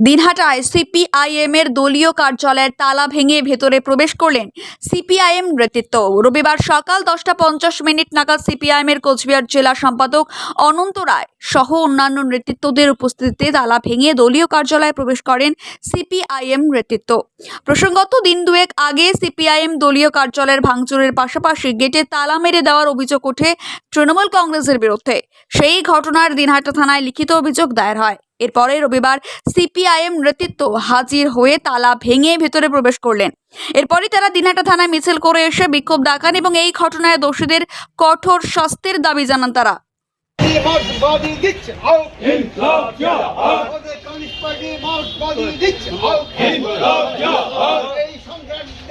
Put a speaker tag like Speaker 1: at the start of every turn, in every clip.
Speaker 1: দিনহাটায় CPIM এর দলীয় কার্যালয়ের তালা ভেঙে ভেতরে প্রবেশ করলেন সিপিআইএম নেতৃত্ব। রবিবার সকাল দশটা পঞ্চাশ মিনিট নাগাদ সিপিআইএম এর কোচবিহার জেলা সম্পাদক অনন্ত রায় সহ অন্যান্য নেতৃত্বদের উপস্থিতিতে তালা ভেঙে দলীয় কার্যালয়ে প্রবেশ করেন সিপিআইএম নেতৃত্ব। প্রসঙ্গত, দিন দুয়েক আগে সিপিআইএম দলীয় কার্যালয়ের ভাঙচুরের পাশাপাশি গেটে তালা মেরে দেওয়ার অভিযোগ ওঠে তৃণমূল কংগ্রেসের বিরুদ্ধে। সেই ঘটনার দিনহাটা থানায় লিখিত অভিযোগ দায়ের হয়। এরপরে রবিবার সিপিআইএম নেতৃত্ব হাজির হয়ে তালা ভেঙে ভেতরে প্রবেশ করলেন। এরপরই তারা দিনহাটা থানায় মিছিল করে এসে বিক্ষোভ দেখান এবং এই ঘটনায় দোষীদের কঠোর শাস্তির দাবি জানান তারা।
Speaker 2: দিচ্ছে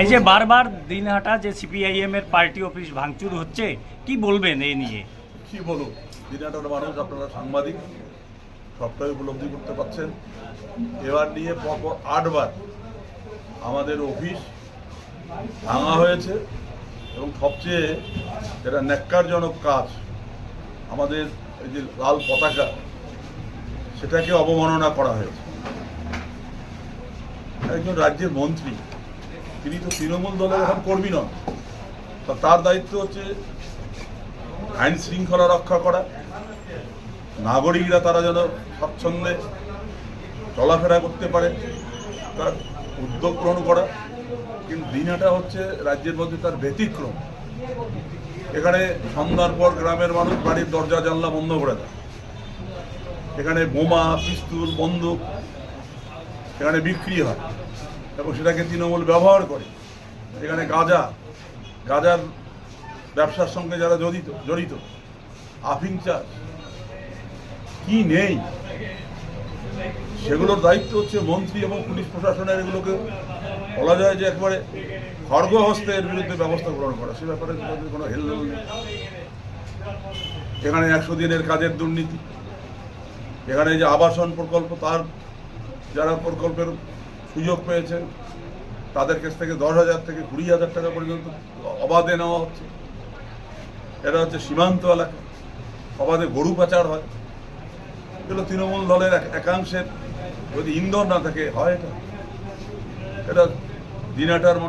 Speaker 3: এই যে বারবার দিনহাটা যে সিপিআইএম এর পার্টি অফিস ভাঙচুর হচ্ছে, কি বলবেন এই নিয়ে?
Speaker 4: কি বলুন? দিনাটার মানুষ আপনারা সাংবাদিক, সবটাই উপলব্ধি করতে পারছেন। এবার নিয়ে পরপর আটবার আমাদের অফিস ভাঙা হয়েছে এবং সবচেয়ে যেটা ন্যাক্কারজনক কাজ আমাদের এই যে লাল পতাকা, সেটাকে অবমাননা করা হয়েছে। একজন রাজ্যের মন্ত্রী তিনি তো তৃণমূল দলের এখন কর্মী নন। তার দায়িত্ব হচ্ছে আইন শৃঙ্খলা রক্ষা করা। নাগরিকরা তারা যেন স্বচ্ছন্দে চলাফেরা করতে পারে, তার উদ্যোগ গ্রহণ করা। কিন্তু দিনাটা হচ্ছে রাজ্যের মধ্যে তার ব্যতিক্রম। এখানে সন্ধ্যার পর গ্রামের মানুষ বাড়ির দরজা, জানলা বন্ধ করে দেয়। এখানে বোমা, পিস্তুল, বন্দুক এখানে বিক্রি হয়। এবং সেটাকে তৃণমূল ব্যবহার করে। এখানে গাঁজা, গাঁজার ব্যবসার সঙ্গে যারা জড়িত জড়িত আফিং চাষ, কি নেই? সেগুলোর দায়িত্ব হচ্ছে মন্ত্রী এবং পুলিশ প্রশাসনের, এগুলোকে বলা যায় যে একবারে খর্গ হস্তে এর বিরুদ্ধে ব্যবস্থা গ্রহণ করা। সে ব্যাপারে কোনো হেলদোল নেই। এখানে একশো দিনের কাজের দুর্নীতি। এখানে যে আবাসন প্রকল্প, তার যারা প্রকল্পের সুযোগ পেয়েছেন। তাদের কাছ থেকে দশ হাজার থেকে কুড়ি হাজার টাকা পর্যন্ত অবাধে নেওয়া হচ্ছে। এটা হচ্ছে সীমান্ত এলাকা। অবাধে গরু পাচার হয়। এগুলো তৃণমূল দলের এক- একাংশের। যদি ইন্ধন না থাকে, হয় এটা। এটা দিনাটার